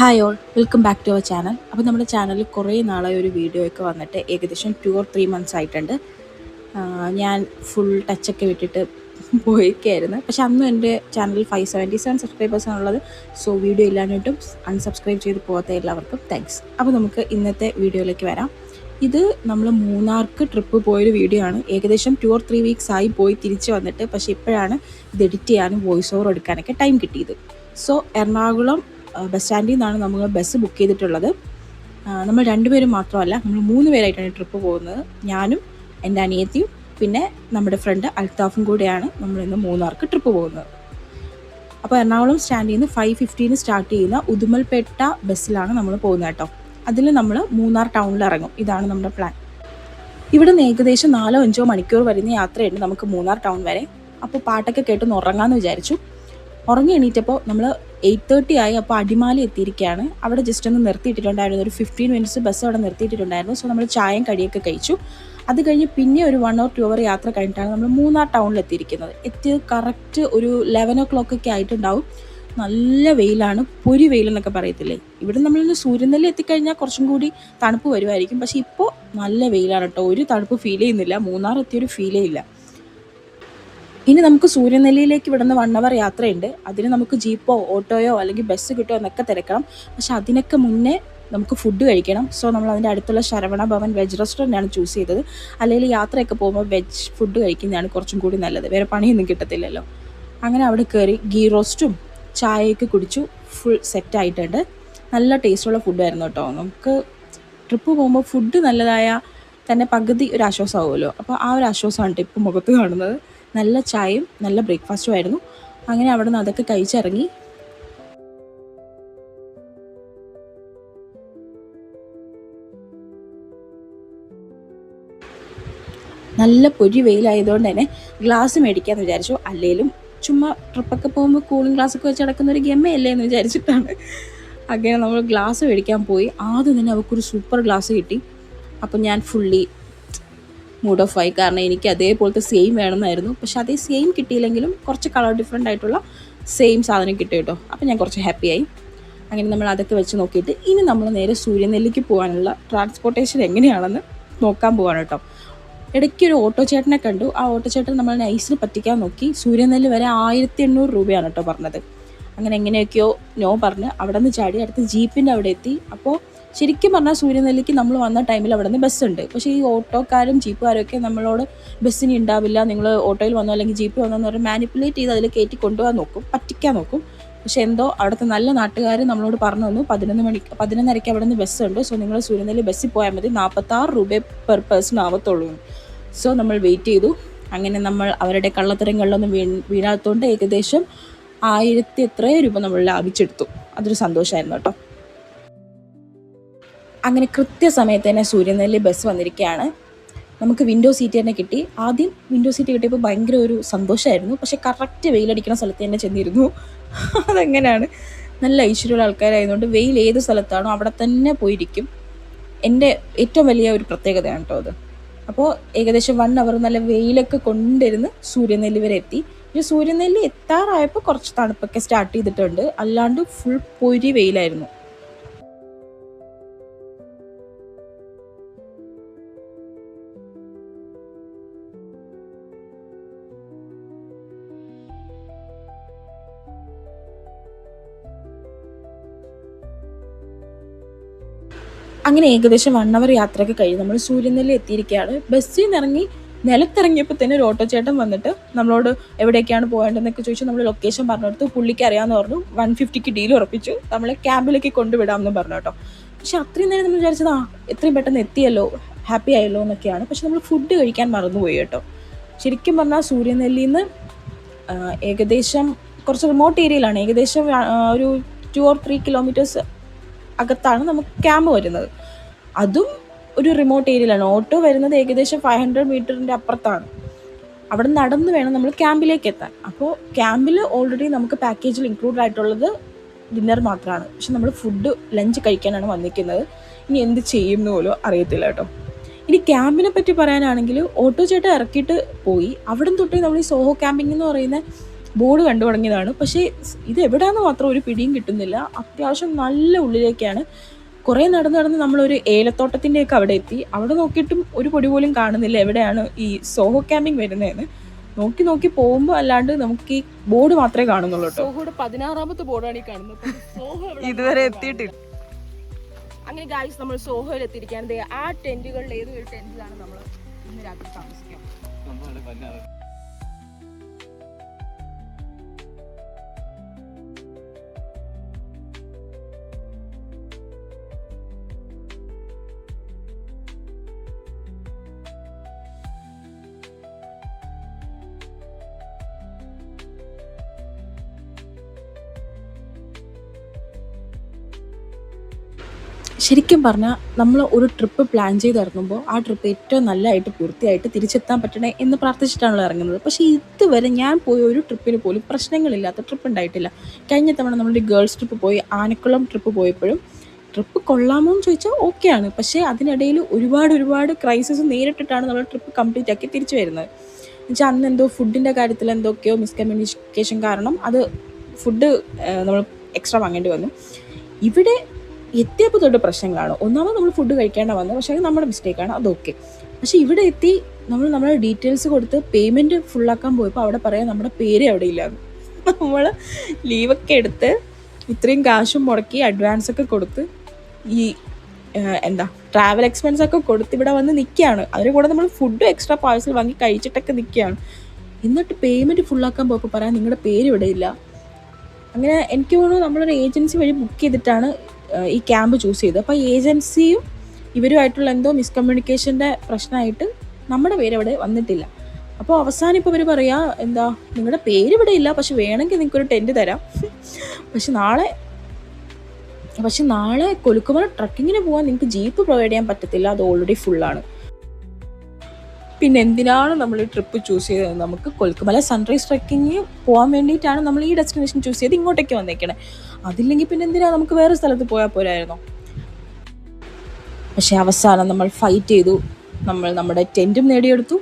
Hi all welcome back to our channel അപ്പോൾ നമ്മുടെ ചാനലിൽ കുറേ നാളായി ഒരു വീഡിയോ ഒക്കെ വന്നിട്ട് ഏകദേശം ടു ഓർ ത്രീ മന്ത്സ് ആയിട്ടുണ്ട്. ഞാൻ ഫുൾ ടച്ചൊക്കെ വിട്ടിട്ട് പോയിക്കായിരുന്നു പക്ഷെ അന്നും എന്റെ ചാനലിൽ ഫൈവ് സെവന്റി സെവൻ സബ്സ്ക്രൈബേഴ്സാണുള്ളത് സോ വീഡിയോ ഇല്ലാഞ്ഞിട്ടും അൺസബ്സ്ക്രൈബ് ചെയ്ത് പോകാത്ത എല്ലാവർക്കും താങ്ക്സ് അപ്പോൾ നമുക്ക് ഇന്നത്തെ വീഡിയോയിലേക്ക് വരാം. ഇത് നമ്മൾ മൂന്നാർക്ക് ട്രിപ്പ് പോയൊരു വീഡിയോ ആണ്. ഏകദേശം ടു ഓർ ത്രീ വീക്സ് ആയി പോയി തിരിച്ച് വന്നിട്ട്. പക്ഷേ ഇപ്പോഴാണ് ഇത് എഡിറ്റ് ചെയ്യാനും വോയിസ് ഓവർ എടുക്കാനൊക്കെ ടൈം കിട്ടിയത്. സോ എറണാകുളം ബസ് സ്റ്റാൻഡിൽ നിന്നാണ് നമ്മൾ ബസ് ബുക്ക് ചെയ്തിട്ടുള്ളത്. നമ്മൾ രണ്ടുപേരും മാത്രമല്ല നമ്മൾ മൂന്ന് പേരായിട്ടാണ് ട്രിപ്പ് പോകുന്നത്. ഞാനും എന്റെ അനിയത്തിയും പിന്നെ നമ്മുടെ ഫ്രണ്ട് അൽത്താഫും കൂടെയാണ് നമ്മൾ ഇന്ന് മൂന്നാർക്ക് ട്രിപ്പ് പോകുന്നത്. അപ്പോൾ എറണാകുളം സ്റ്റാൻഡിൽ നിന്ന് ഫൈവ് ഫിഫ്റ്റീന് സ്റ്റാർട്ട് ചെയ്യുന്ന ഉദുമൽപേട്ട ബസ്സിലാണ് നമ്മൾ പോകുന്നത് കേട്ടോ. അതിൽ നമ്മൾ മൂന്നാർ ടൗണിൽ ഇറങ്ങും. ഇതാണ് നമ്മുടെ പ്ലാൻ ഇവിടെ നിന്ന് ഏകദേശം നാലോ അഞ്ചോ മണിക്കൂർ വരുന്ന യാത്രയുണ്ട് നമുക്ക് മൂന്നാർ ടൗൺ വരെ. അപ്പോൾ പാട്ടൊക്കെ കേട്ടൊന്ന് ഉറങ്ങാമെന്ന് വിചാരിച്ചു. ഉറങ്ങി എണീറ്റപ്പോൾ നമ്മൾ എയ്റ്റ് തേർട്ടി ആയി അപ്പോൾ അടിമാലി എത്തിയിരിക്കുകയാണ്. അവിടെ ജസ്റ്റ് ഒന്ന് നിർത്തിയിട്ടിട്ടുണ്ടായിരുന്നു. ഒരു ഫിഫ്റ്റീൻ മിനിറ്റ്സ് ബസ് അവിടെ നിർത്തിയിട്ടിട്ടുണ്ടായിരുന്നു. സോ നമ്മൾ ചായയും കടിയൊക്കെ കഴിച്ചു. അത് കഴിഞ്ഞ് പിന്നെ ഒരു വൺ ഓർ ടു അവർ യാത്ര കഴിഞ്ഞിട്ടാണ് നമ്മൾ മൂന്നാർ ടൗണിൽ എത്തിയിരിക്കുന്നത്. എത്തിയത് കറക്റ്റ് ഒരു ലെവൻ ഒ ക്ലോക്ക് ഒക്കെ ആയിട്ടുണ്ടാവും. നല്ല വെയിലാണ്. പൊരി വെയിലെന്നൊക്കെ പറയത്തില്ലേ? ഇവിടെ നമ്മളിന്ന് സൂര്യനെല്ലി എത്തിക്കഴിഞ്ഞാൽ കുറച്ചും കൂടി തണുപ്പ് വരുമായിരിക്കും പക്ഷേ ഇപ്പോൾ നല്ല വെയിലാണ് കേട്ടോ ഒരു തണുപ്പ് ഫീൽ ചെയ്യുന്നില്ല. മൂന്നാർ എത്തിയൊരു ഫീലേ ഇല്ല. ഇനി നമുക്ക് സൂര്യനെല്ലിയിലേക്ക് വിടുന്ന വൺ അവർ യാത്രയുണ്ട്. അതിന് നമുക്ക് ജീപ്പോ ഓട്ടോയോ അല്ലെങ്കിൽ ബസ് കിട്ടുമോ എന്നൊക്കെ തിരക്കണം. പക്ഷെ അതിനൊക്കെ മുന്നേ നമുക്ക് ഫുഡ് കഴിക്കണം. സോ നമ്മൾ അതിന്റെ അടുത്തുള്ള ശരവണ ഭവൻ വെജ് റെസ്റ്റോറന്റ് ആണ് ചൂസ് ചെയ്തത്. അല്ലെങ്കിൽ യാത്രയൊക്കെ പോകുമ്പോൾ വെജ് ഫുഡ് കഴിക്കുന്നതാണ് കുറച്ചും കൂടി നല്ലത്. വേറെ പണിയൊന്നും കിട്ടത്തില്ലല്ലോ. അങ്ങനെ അവിടെ കയറി ഗീ റോസ്റ്റും ചായയൊക്കെ കുടിച്ചു. ഫുൾ സെറ്റ് ആയിട്ടുണ്ട്. നല്ല ടേസ്റ്റുള്ള ഫുഡായിരുന്നു കേട്ടോ. നമുക്ക് ട്രിപ്പ് പോകുമ്പോൾ ഫുഡ് നല്ലതായ തന്നെ പകുതി ഒരു ആശ്വാസമാവുമല്ലോ. അപ്പോൾ ആ ഒരു ആശ്വാസമാണ് ട്രിപ്പ് മുഖത്ത് കാണുന്നത്. നല്ല ചായയും നല്ല ബ്രേക്ക്ഫാസ്റ്റും ആയിരുന്നു. അങ്ങനെ അവിടെ നിന്ന് അതൊക്കെ കഴിച്ചിറങ്ങി. നല്ല പൊരി വെയിലായതുകൊണ്ട് തന്നെ ഗ്ലാസ് മേടിക്കാമെന്ന് വിചാരിച്ചു. അല്ലെങ്കിലും ചുമ്മാ ട്രിപ്പൊക്കെ പോകുമ്പോൾ കൂളിംഗ് ഗ്ലാസ് ഒക്കെ വെച്ച് നടക്കുന്ന ഒരു ഗെമ്മയല്ലേ എന്ന് വിചാരിച്ചിട്ടാണ്. അങ്ങനെ നമ്മൾ ഗ്ലാസ് മേടിക്കാൻ പോയി. ആദ്യം തന്നെ അവർക്കൊരു സൂപ്പർ ഗ്ലാസ് കിട്ടി. അപ്പം ഞാൻ ഫുള്ളി മൂഡ് ഓഫ് ആയി കാരണം എനിക്ക് അതേപോലത്തെ സെയിം വേണമെന്നായിരുന്നു. പക്ഷെ അതേ സെയിം കിട്ടിയില്ലെങ്കിലും കുറച്ച് കളർ ഡിഫറെന്റ് ആയിട്ടുള്ള സെയിം സാധനം കിട്ടി കേട്ടോ. അപ്പം ഞാൻ കുറച്ച് ഹാപ്പിയായി അങ്ങനെ നമ്മൾ അതൊക്കെ വെച്ച് നോക്കിയിട്ട് ഇനി നമ്മൾ നേരെ സൂര്യനെല്ലിക്ക് പോകാനുള്ള ട്രാൻസ്പോർട്ടേഷൻ എങ്ങനെയാണെന്ന് നോക്കാൻ പോവാണ് കേട്ടോ. ഇടയ്ക്ക് ഒരു ഓട്ടോ ചേട്ടനെ കണ്ടു. ആ ഓട്ടോ ചേട്ടൻ നമ്മൾ നൈസിൽ പറ്റിക്കാൻ നോക്കി. സൂര്യനെല്ല് വരെ ആയിരത്തി എണ്ണൂറ് രൂപയാണ് കേട്ടോ പറഞ്ഞത്. അങ്ങനെ എങ്ങനെയൊക്കെയോ നോ പറഞ്ഞ് അവിടെ നിന്ന് ചാടി അടുത്ത് ജീപ്പിന്റെ അവിടെ എത്തി. അപ്പോൾ ശരിക്കും പറഞ്ഞാൽ സൂര്യനെല്ലിക്ക് നമ്മൾ വന്ന ടൈമിൽ അവിടെ നിന്ന് ബസ്സുണ്ട്. പക്ഷേ ഈ ഓട്ടോക്കാരും ജീപ്പുകാരും ഒക്കെ നമ്മളോട് ബസ്സിന് ഉണ്ടാവില്ല നിങ്ങൾ ഓട്ടോയിൽ വന്നോ അല്ലെങ്കിൽ ജീപ്പിൽ വന്നോ എന്ന് പറഞ്ഞാൽ മാനിപ്പുലേറ്റ് ചെയ്ത് അതിൽ കയറ്റി കൊണ്ടുപോകാൻ നോക്കും പറ്റിക്കാൻ നോക്കും. പക്ഷേ എന്തോ അവിടുത്തെ നല്ല നാട്ടുകാർ നമ്മളോട് പറഞ്ഞു തന്നു പതിനൊന്ന് മണി പതിനൊന്നരയ്ക്ക് അവിടെ നിന്ന് ബസ്സുണ്ട്. സോ നിങ്ങൾ സൂര്യനെല്ലി ബസ്സിൽ പോയാൽ മതി നാൽപ്പത്താറ് രൂപ പെർ പേഴ്സൺ ആവത്തുള്ളൂ സോ നമ്മൾ വെയിറ്റ് ചെയ്തു. അങ്ങനെ നമ്മൾ അവരുടെ കള്ളത്തരങ്ങളിലൊന്നും വീ വീഴാത്തതുകൊണ്ട് ഏകദേശം ആയിരത്തി എത്രയോ രൂപ നമ്മൾ ലാഭിച്ചെടുത്തു. അതൊരു സന്തോഷമായിരുന്നു കേട്ടോ. അങ്ങനെ കൃത്യസമയത്ത് തന്നെ സൂര്യനെല്ലി ബസ് വന്നിരിക്കുകയാണ്. നമുക്ക് വിൻഡോ സീറ്റ് തന്നെ കിട്ടി. ആദ്യം വിൻഡോ സീറ്റ് കിട്ടിയപ്പോൾ ഭയങ്കര ഒരു സന്തോഷമായിരുന്നു പക്ഷെ കറക്റ്റ് വെയിലടിക്കുന്ന സ്ഥലത്ത് തന്നെ ചെന്നിരുന്നു. അതെങ്ങനെയാണ് നല്ല ഐശ്വര്യമുള്ള ആൾക്കാരായതുകൊണ്ട് വെയിൽ ഏത് സ്ഥലത്താണോ അവിടെ തന്നെ പോയിരിക്കും. എന്റെ ഏറ്റവും വലിയ ഒരു പ്രത്യേകതയാണ് കേട്ടോ അത്. അപ്പോൾ ഏകദേശം വൺ അവർ നല്ല വെയിലൊക്കെ കൊണ്ടിരുന്ന് സൂര്യനെല്ലി വരെ എത്തി. പക്ഷേ സൂര്യനെല്ലി എത്താറായപ്പോൾ കുറച്ച് തണുപ്പൊക്കെ സ്റ്റാർട്ട് ചെയ്തിട്ടുണ്ട്. അല്ലാണ്ട് ഫുൾ പൊരി വെയിലായിരുന്നു. അങ്ങനെ ഏകദേശം വൺ അവർ യാത്രയൊക്കെ കഴിഞ്ഞ്. നമ്മൾ സൂര്യനെല്ലി എത്തിയിരിക്കുകയാണ്. ബസ്സിൽ നിന്ന് ഇറങ്ങി നിലത്തിറങ്ങിയപ്പോൾ തന്നെ ഒരു ഓട്ടോ ചേട്ടൻ വന്നിട്ട് നമ്മളോട് എവിടേക്കാണ് പോകേണ്ടതെന്നൊക്കെ ചോദിച്ചു നമ്മൾ ലൊക്കേഷൻ പറഞ്ഞു കൊടുത്തു പുള്ളിക്ക് അറിയാമെന്ന് പറഞ്ഞു. വൺ ഫിഫ്റ്റിക്ക് ഡീൽ ഉറപ്പിച്ചു. നമ്മളെ ക്യാമ്പിലേക്ക് കൊണ്ടുവിടാമെന്ന് പറഞ്ഞു കേട്ടോ. പക്ഷെ അത്രയും നേരം നമ്മൾ വിചാരിച്ചത് ആ എത്രയും പെട്ടെന്ന് എത്തിയല്ലോ ഹാപ്പി ആയല്ലോ എന്നൊക്കെയാണ്. പക്ഷെ നമ്മൾ ഫുഡ് കഴിക്കാൻ മറന്നുപോയി കേട്ടോ. ശരിക്കും പറഞ്ഞാൽ സൂര്യനെല്ലിയിൽ നിന്ന് ഏകദേശം കുറച്ച് റിമോട്ട് ഏരിയയിലാണ് ഏകദേശം ഒരു ടു ഓർ ത്രീ കിലോമീറ്റേഴ്സ് അകത്താണ് നമുക്ക് ക്യാമ്പ് വരുന്നത്. അതും ഒരു റിമോട്ട് ഏരിയയിലാണ് ഓട്ടോ വരുന്നത് ഏകദേശം ഫൈവ് ഹൺഡ്രഡ് മീറ്ററിന്റെ അപ്പുറത്താണ്. അവിടെ നടന്ന് വേണം നമ്മൾ ക്യാമ്പിലേക്ക് എത്താൻ. അപ്പോൾ ക്യാമ്പിൽ ഓൾറെഡി നമുക്ക് പാക്കേജിൽ ഇൻക്ലൂഡ് ആയിട്ടുള്ളത് ഡിന്നർ മാത്രമാണ് പക്ഷെ നമ്മൾ ഫുഡ് ലഞ്ച് കഴിക്കാനാണ് വന്നിരിക്കുന്നത്. ഇനി എന്ത് ചെയ്യും പോലും അറിയത്തില്ല കേട്ടോ. ഇനി ക്യാമ്പിനെ പറ്റി പറയാനാണെങ്കിൽ ഓട്ടോ ചേട്ടൻ ഇറക്കിയിട്ട് പോയി. അവിടെ തൊട്ടേ നമ്മൾ ഈ സോഹോ ക്യാമ്പിംഗ് എന്ന് പറയുന്ന ബോർഡ് കണ്ടു തുടങ്ങിയതാണ്. പക്ഷേ ഇത് എവിടെയാണെന്ന് മാത്രം ഒരു പിടിയും കിട്ടുന്നില്ല. അത്യാവശ്യം നല്ല ഉള്ളിലേക്കാണ്. കുറേ നടന്ന് നടന്ന് നമ്മളൊരു ഏലത്തോട്ടത്തിന്റെയൊക്കെ അവിടെ എത്തി. അവിടെ നോക്കിയിട്ടും ഒരു പൊടി പോലും കാണുന്നില്ല എവിടെയാണ് ഈ സോഹോ ക്യാമ്പിംഗ് വരുന്നതെന്ന്. നോക്കി നോക്കി പോകുമ്പോൾ അല്ലാണ്ട് നമുക്ക് ഈ ബോർഡ് മാത്രമേ കാണുന്നുള്ളൂ കേട്ടോ. സോഹോയുടെ പതിനാറാമത്തെ ബോർഡാണ് ഈ കാണുന്നത്. ഇതുവരെ എത്തിയിട്ടില്ല. അങ്ങനെ ഗായ്സ് നമ്മൾ സോഹോയിൽ എത്തിയിരിക്കുകയാണ്. ദേ ആ ടെന്റുകളിൽ ഏതൊരു ടെന്റിലാണ് ടെന്റിലാണ് നമ്മൾ ഇന്ന് രാത്രി താമസിക്കുക. ശരിക്കും പറഞ്ഞാൽ നമ്മൾ ഒരു ട്രിപ്പ് പ്ലാൻ ചെയ്ത് ഇറങ്ങുമ്പോൾ ആ ട്രിപ്പ് ഏറ്റവും നല്ലതായിട്ട് പൂർത്തിയായിട്ട് തിരിച്ചെത്താൻ പറ്റണേ എന്ന് പ്രാർത്ഥിച്ചിട്ടാണല്ലോ ഇറങ്ങുന്നത്. പക്ഷേ ഇതുവരെ ഞാൻ പോയ ഒരു ട്രിപ്പിന് പോലും പ്രശ്നങ്ങളില്ലാത്ത ട്രിപ്പ് ഉണ്ടായിട്ടില്ല. കഴിഞ്ഞ തവണ നമ്മളൊരു ഗേൾസ് ട്രിപ്പ് പോയി ആനക്കുളം ട്രിപ്പ് പോയപ്പോഴും ട്രിപ്പ് കൊള്ളാമോ എന്ന് ചോദിച്ചാൽ ഓക്കെയാണ് പക്ഷേ അതിനിടയിൽ ഒരുപാട് ഒരുപാട് ക്രൈസിസ് നേരിട്ടിട്ടാണ് നമ്മൾ ട്രിപ്പ് കംപ്ലീറ്റ് ആക്കി തിരിച്ചു വരുന്നത്. എന്നുവെച്ചാൽ അന്ന് എന്തോ ഫുഡിന്റെ കാര്യത്തിൽ എന്തൊക്കെയോ മിസ്കമ്മ്യൂണിക്കേഷൻ കാരണം അത് ഫുഡ് നമ്മൾ എക്സ്ട്രാ വാങ്ങേണ്ടി വന്നു. ഇവിടെ എത്തിയപ്പോൾ തൊട്ട് പ്രശ്നങ്ങളാണ്. ഒന്നാമത് നമ്മൾ ഫുഡ് കഴിക്കേണ്ട വന്നത് പക്ഷേ അത് നമ്മുടെ മിസ്റ്റേക്കാണ് അതൊക്കെ പക്ഷേ ഇവിടെ എത്തി നമ്മൾ നമ്മുടെ ഡീറ്റെയിൽസ് കൊടുത്ത് പേയ്മെന്റ് ഫുള്ളാക്കാൻ പോയപ്പോൾ അവിടെ പറയാം നമ്മുടെ പേര് അവിടെ ഇല്ലാന്ന്. നമ്മൾ ലീവൊക്കെ എടുത്ത് ഇത്രയും കാശും മുടക്കി അഡ്വാൻസ് ഒക്കെ കൊടുത്ത് ഈ എന്താ ട്രാവൽ എക്സ്പെൻസ് ഒക്കെ കൊടുത്ത് ഇവിടെ വന്ന് നിൽക്കുകയാണ് അതിന് കൂടെ നമ്മൾ ഫുഡ് എക്സ്ട്രാ പാഴ്സൽ വാങ്ങി കഴിച്ചിട്ടൊക്കെ നിൽക്കുകയാണ് എന്നിട്ട് പേയ്മെന്റ് ഫുള്ളാക്കാൻ പോയപ്പോൾ പറയാം നിങ്ങളുടെ പേര് ഇവിടെ ഇല്ല. അങ്ങനെ എനിക്ക് തോന്നുന്നു നമ്മളൊരു ഏജൻസി വഴി ബുക്ക് ചെയ്തിട്ടാണ് ഈ ക്യാമ്പ് ചൂസ് ചെയ്തത് അപ്പോൾ ഏജൻസിയും ഇവരുമായിട്ടുള്ള എന്തോ മിസ്കമ്മ്യൂണിക്കേഷന്റെ പ്രശ്നമായിട്ട് നമ്മുടെ പേര് അവിടെ വന്നിട്ടില്ല. അപ്പോൾ അവസാനം ഇപ്പോൾ ഇവർ പറയാ എന്താ നിങ്ങളുടെ പേര് ഇവിടെ ഇല്ല പക്ഷെ വേണമെങ്കിൽ നിങ്ങൾക്ക് ഒരു ടെന്റ് തരാം. പക്ഷെ നാളെ പക്ഷെ നാളെ കൊലുക്കുമല ട്രക്കിങ്ങിന് പോകാൻ നിങ്ങൾക്ക് ജീപ്പ് പ്രൊവൈഡ് ചെയ്യാൻ പറ്റത്തില്ല. അത് ഓൾറെഡി ഫുള്ളാണ് പിന്നെ എന്തിനാണ് നമ്മൾ ഈ ട്രിപ്പ് ചൂസ് ചെയ്തത്? നമുക്ക് കൊൽക്കുമല സൺറൈസ് ട്രക്കിങ് പോകാൻ വേണ്ടിയിട്ടാണ് നമ്മൾ ഈ ഡെസ്റ്റിനേഷൻ ചൂസ് ചെയ്ത് ഇങ്ങോട്ടേക്ക് വന്നേക്കണേ. അതില്ലെങ്കിൽ പിന്നെ എന്തിനാണ് നമുക്ക് വേറെ സ്ഥലത്ത് പോയാൽ പോരായിരുന്നോ? പക്ഷെ അവസാനം നമ്മൾ ഫൈറ്റ് ചെയ്തു. നമ്മൾ നമ്മുടെ ടെന്റും നേടിയെടുത്തു.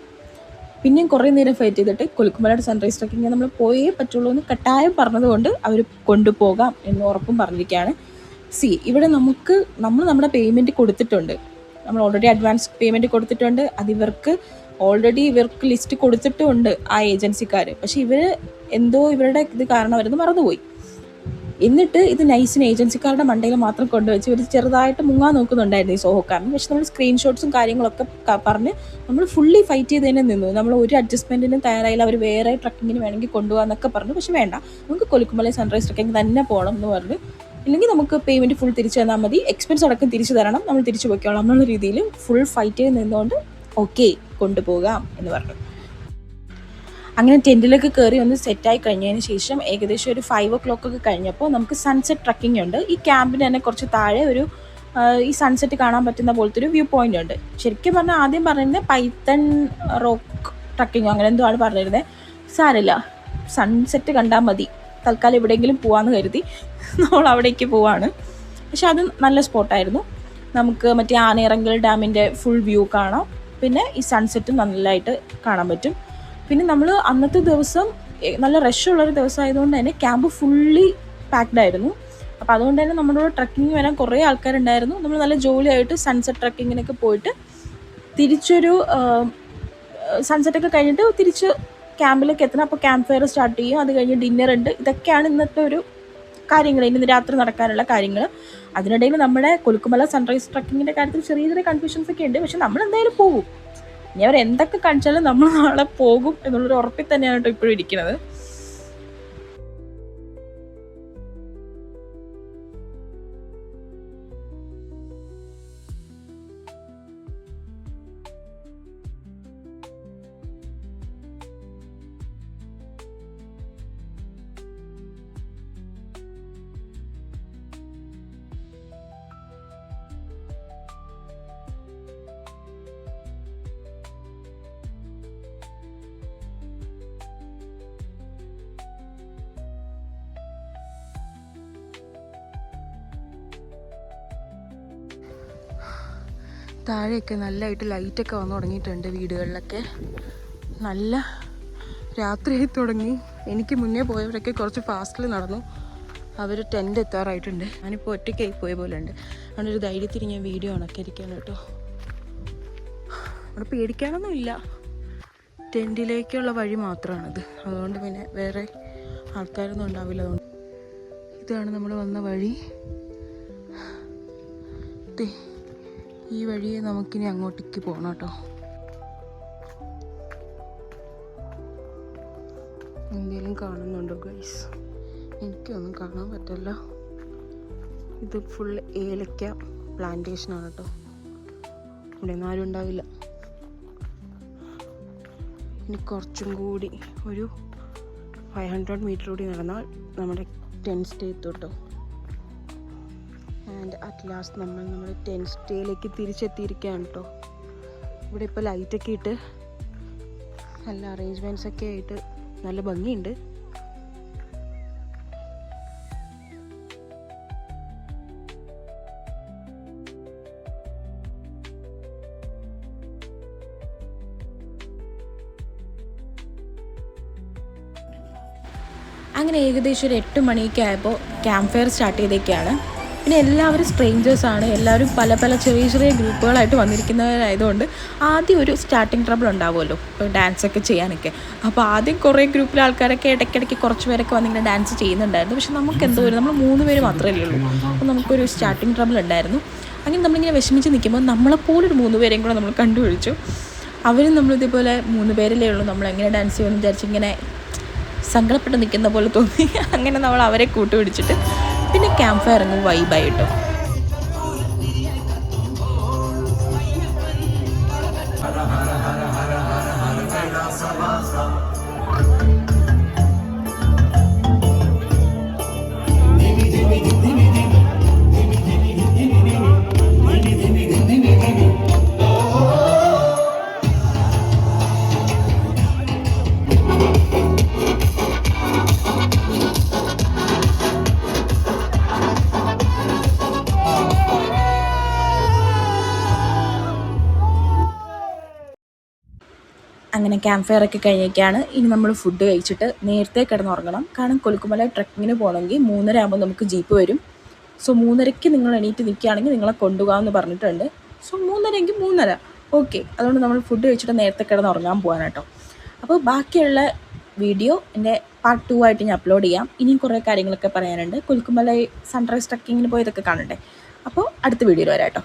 പിന്നെയും കുറേ നേരം ഫൈറ്റ് ചെയ്തിട്ട് കൊലുക്കുമലയുടെ സൺറൈസ് ട്രക്കിങ് നമ്മൾ പോയേ പറ്റുള്ളൂ എന്ന് കട്ടായം പറഞ്ഞതുകൊണ്ട് അവർ കൊണ്ടുപോകാം എന്ന് ഉറപ്പും പറഞ്ഞിരിക്കുകയാണ്. സി ഇവിടെ നമുക്ക് നമ്മൾ നമ്മുടെ പേയ്മെന്റ് കൊടുത്തിട്ടുണ്ട്. നമ്മൾ ഓൾറെഡി അഡ്വാൻസ് പേയ്മെന്റ് കൊടുത്തിട്ടുണ്ട്. അത് ഇവർക്ക് ഓൾറെഡി ഇവർക്ക് ലിസ്റ്റ് കൊടുത്തിട്ടുമുണ്ട് ആ ഏജൻസിക്കാർ പക്ഷേ ഇവർ എന്തോ ഇവരുടെ ഇത് കാരണം അവരത് മറന്നുപോയി. എന്നിട്ട് ഇത് നൈസിന് ഏജൻസിക്കാരുടെ മണ്ടയിൽ മാത്രം കൊണ്ടുവച്ച് ഇവർ ചെറുതായിട്ട് മുങ്ങാൻ നോക്കുന്നുണ്ടായിരുന്നു ഈ സോഹോക്കാരൻ പക്ഷെ നമ്മൾ സ്ക്രീൻഷോട്ട്സും കാര്യങ്ങളൊക്കെ പറഞ്ഞ് നമ്മൾ ഫുള്ളി ഫൈറ്റ് ചെയ്ത് തന്നെ നിന്നു. നമ്മൾ ഒരു അഡ്ജസ്റ്റ്മെന്റിനും തയ്യാറായില്ല. അവർ വേറെ ട്രക്കിങ്ങിന് വേണമെങ്കിൽ കൊണ്ടുപോകാന്നൊക്കെ പറഞ്ഞു. പക്ഷെ വേണ്ട. നമുക്ക് കൊലുക്കുമല സൺറൈസ് ട്രക്കിംഗ് തന്നെ പോകണം എന്ന് പറഞ്ഞു. ഇല്ലെങ്കിൽ നമുക്ക് പേയ്മെന്റ് ഫുൾ തിരിച്ചു തന്നാൽ മതി. എക്സ്പെൻസ് അടക്കം തിരിച്ചു തരണം. നമ്മൾ തിരിച്ചു പോയിക്കോളാം എന്നുള്ള രീതിയിൽ ഫുൾ ഫൈറ്റ് ചെയ്ത് നിന്നുകൊണ്ട് ഓക്കെ കൊണ്ടുപോകാം എന്ന് പറഞ്ഞു. അങ്ങനെ ടെന്റിലേക്ക് കയറി ഒന്ന് സെറ്റായി കഴിഞ്ഞതിന് ശേഷം ഏകദേശം ഒരു ഫൈവ് ഒ ക്ലോക്ക് ഒക്കെ കഴിഞ്ഞപ്പോൾ നമുക്ക് സൺസെറ്റ് ട്രക്കിംഗ് ഉണ്ട്. ഈ ക്യാമ്പിന് തന്നെ കുറച്ച് താഴെ ഒരു ഈ സൺസെറ്റ് കാണാൻ പറ്റുന്ന പോലത്തെ ഒരു വ്യൂ പോയിന്റ് ഉണ്ട്. ശരിക്കും പറഞ്ഞാൽ ആദ്യം പറഞ്ഞിരുന്നത് പൈത്തൺ റോക്ക് ട്രക്കിങ്ങോ അങ്ങനെ എന്തോ ആണ് പറഞ്ഞിരുന്നത് സാരമില്ല സൺസെറ്റ് കണ്ടാൽ മതി. തൽക്കാലം എവിടെയെങ്കിലും പോവാന്ന് കരുതി നമ്മൾ അവിടേക്ക് പോവാണ്. പക്ഷെ അത് നല്ല സ്പോട്ടായിരുന്നു നമുക്ക് മറ്റേ ആനയിറങ്കൽ ഡാമിന്റെ ഫുൾ വ്യൂ കാണാം. പിന്നെ ഈ സൺസെറ്റും നല്ലതായിട്ട് കാണാൻ പറ്റും. പിന്നെ നമ്മൾ അന്നത്തെ ദിവസം നല്ല റഷ് ഉള്ളൊരു ദിവസം ആയതുകൊണ്ട് തന്നെ ക്യാമ്പ് ഫുള്ളി പാക്ഡ് ആയിരുന്നു. അപ്പോൾ അതുകൊണ്ട് തന്നെ നമ്മുടെ കൂടെ ട്രക്കിങ്ങിന് വരാൻ കുറേ ആൾക്കാരുണ്ടായിരുന്നു. നമ്മൾ നല്ല ജോലിയായിട്ട് സൺസെറ്റ് ട്രക്കിങ്ങിനൊക്കെ പോയിട്ട് തിരിച്ചൊരു സൺസെറ്റൊക്കെ കഴിഞ്ഞിട്ട് തിരിച്ച് ക്യാമ്പിലേക്ക് എത്തണം. അപ്പോൾ ക്യാമ്പ് ഫയർ സ്റ്റാർട്ട് ചെയ്യും. അത് കഴിഞ്ഞ് ഡിന്നർ ഉണ്ട്. ഇതൊക്കെയാണ് ഇന്നത്തെ ഒരു കാര്യങ്ങൾ ഇന്ന് രാത്രി നടക്കാനുള്ള കാര്യങ്ങൾ. അതിനിടയിൽ നമ്മുടെ കൊലുക്കുമല സൺറൈസ് ട്രക്കിങ്ങിന്റെ കാര്യത്തിൽ ചെറിയ ചെറിയ കൺഫ്യൂഷൻസ് ഒക്കെ ഉണ്ട്. പക്ഷെ നമ്മൾ എന്തായാലും പോകും ഇനി അവർ എന്തൊക്കെ കാണിച്ചാലും നമ്മൾ നാളെ പോകും എന്നുള്ളൊരു ഉറപ്പിൽ തന്നെയാണ് കേട്ടോ ഇപ്പോഴും ഇരിക്കുന്നത്. താഴെയൊക്കെ നല്ലതായിട്ട് ലൈറ്റൊക്കെ വന്നു തുടങ്ങിയിട്ടുണ്ട് വീടുകളിലൊക്കെ. നല്ല രാത്രിയായി തുടങ്ങി. എനിക്ക് മുന്നേ പോയവരൊക്കെ കുറച്ച് ഫാസ്റ്റിൽ നടന്നു. അവർ ടെന്റ് എത്താറായിട്ടുണ്ട്. ഞാനിപ്പോൾ ഒറ്റയ്ക്കായി പോയ പോലെ ഉണ്ട് അതുകൊണ്ട് ഒരു ധൈര്യത്തിൽ ഞാൻ വീഡിയോ ഉണക്കിയിരിക്കുകയാണ് കേട്ടോ. അവിടെ പേടിക്കാനൊന്നുമില്ല ടെന്റിലേക്കുള്ള വഴി മാത്രമാണത് അതുകൊണ്ട് പിന്നെ വേറെ ആൾക്കാരൊന്നും ഉണ്ടാവില്ല അതുകൊണ്ട്. ഇതാണ് നമ്മൾ വന്ന വഴി. ഈ വഴിയെ നമുക്കിനി അങ്ങോട്ടേക്ക് പോകണം കേട്ടോ. എന്തെങ്കിലും കാണുന്നുണ്ടോ ഗൈസ് എനിക്കൊന്നും കാണാൻ പറ്റില്ല. ഇത് ഫുൾ ഏലക്ക പ്ലാന്റേഷനാണ് കേട്ടോ. ഇവിടെ ഒന്നും ആരും ഉണ്ടാവില്ല. ഇനി കുറച്ചും കൂടി ഒരു ഫൈവ് ഹൺഡ്രഡ് മീറ്റർ കൂടി നടന്നാൽ നമ്മുടെ ടെൻ സ്റ്റേ എത്തും ആൻഡ് അറ്റ് ലാസ്റ്റ് നമ്മൾ നമ്മുടെ ടെൻ സ്റ്റേയിലേക്ക് തിരിച്ചെത്തിയിരിക്കുകയാണ് കേട്ടോ ഇവിടെ ഇപ്പോൾ ലൈറ്റൊക്കെ ഇട്ട് നല്ല അറേഞ്ച്മെന്റ്സ് ഒക്കെ ആയിട്ട് നല്ല ഭംഗിയുണ്ട്. അങ്ങനെ ഏകദേശം ഒരു എട്ട് മണിയൊക്കെ ആയപ്പോൾ ക്യാമ്പ് ഫയർ സ്റ്റാർട്ട് ചെയ്തേക്കാണ്. പിന്നെ എല്ലാവരും സ്ട്രേഞ്ചേഴ്സ് ആണ്. എല്ലാവരും പല പല ചെറിയ ചെറിയ ഗ്രൂപ്പുകളായിട്ട് വന്നിരിക്കുന്നവരായതുകൊണ്ട് ആദ്യം ഒരു സ്റ്റാർട്ടിങ് ട്രബിൾ ഉണ്ടാവുമല്ലോ ഡാൻസൊക്കെ ചെയ്യാനൊക്കെ. അപ്പോൾ ആദ്യം കുറേ ഗ്രൂപ്പിലെ ആൾക്കാരൊക്കെ ഇടയ്ക്കിടയ്ക്ക് കുറച്ച് പേരൊക്കെ വന്നിങ്ങനെ ഡാൻസ് ചെയ്യുന്നുണ്ടായിരുന്നു. പക്ഷെ നമുക്ക് എന്തോ ഒരു നമ്മൾ മൂന്ന് പേര് മാത്രമേ ഉള്ളൂ. അപ്പോൾ നമുക്കൊരു സ്റ്റാർട്ടിങ് ട്രബിൾ ഉണ്ടായിരുന്നു. അങ്ങനെ നമ്മളിങ്ങനെ വിഷമിച്ച് നിൽക്കുമ്പോൾ നമ്മളെപ്പോലൊരു മൂന്ന് പേരെയും കൂടെ നമ്മൾ കണ്ടുപിടിച്ചു. അവരും നമ്മളിതേപോലെ മൂന്ന് പേരല്ലേ ഉള്ളൂ. നമ്മൾ എങ്ങനെ ഡാൻസ് ചെയ്യുമെന്ന് വിചാരിച്ച് ഇങ്ങനെ സങ്കടപ്പെട്ട് നിൽക്കുന്ന പോലെ തോന്നി. അങ്ങനെ നമ്മൾ അവരെ കൂട്ടുപിടിച്ചിട്ട് പിന്നെ ക്യാമ്പ് ഫയർ അങ്ങ് വൈബായി കേട്ടോ. ക്യാമ്പ് ഫയർ ഒക്കെ കഴിഞ്ഞൊക്കെയാണ് ഇനി നമ്മൾ ഫുഡ് കഴിച്ചിട്ട് നേരത്തെ കിടന്നുറങ്ങണം. കാരണം കൊലുക്കുമല ട്രക്കിങ്ങിന് പോകണമെങ്കിൽ മൂന്നര ആകുമ്പോൾ നമുക്ക് ജീപ്പ് വരും. സോ മൂന്നരയ്ക്ക് നിങ്ങൾ എണീറ്റ് നിൽക്കുകയാണെങ്കിൽ നിങ്ങളെ കൊണ്ടുപോകാമെന്ന് പറഞ്ഞിട്ടുണ്ട്. സോ മൂന്നരയെങ്കിൽ മൂന്നര. ഓക്കെ അതുകൊണ്ട് നമ്മൾ ഫുഡ് കഴിച്ചിട്ട് നേരത്തെ കിടന്നുറങ്ങാൻ പോകാൻ കേട്ടോ അപ്പോൾ ബാക്കിയുള്ള വീഡിയോ എന്റെ പാർട്ട് ടു ആയിട്ട് ഞാൻ അപ്ലോഡ് ചെയ്യാം. ഇനിയും കുറേ കാര്യങ്ങളൊക്കെ പറയാനുണ്ട്. കൊലുക്കുമല സൺറൈസ് ട്രക്കിങ്ങിന് പോയതൊക്കെ കാണണ്ടേ? അപ്പോൾ അടുത്ത വീഡിയോയിൽ വരാം കേട്ടോ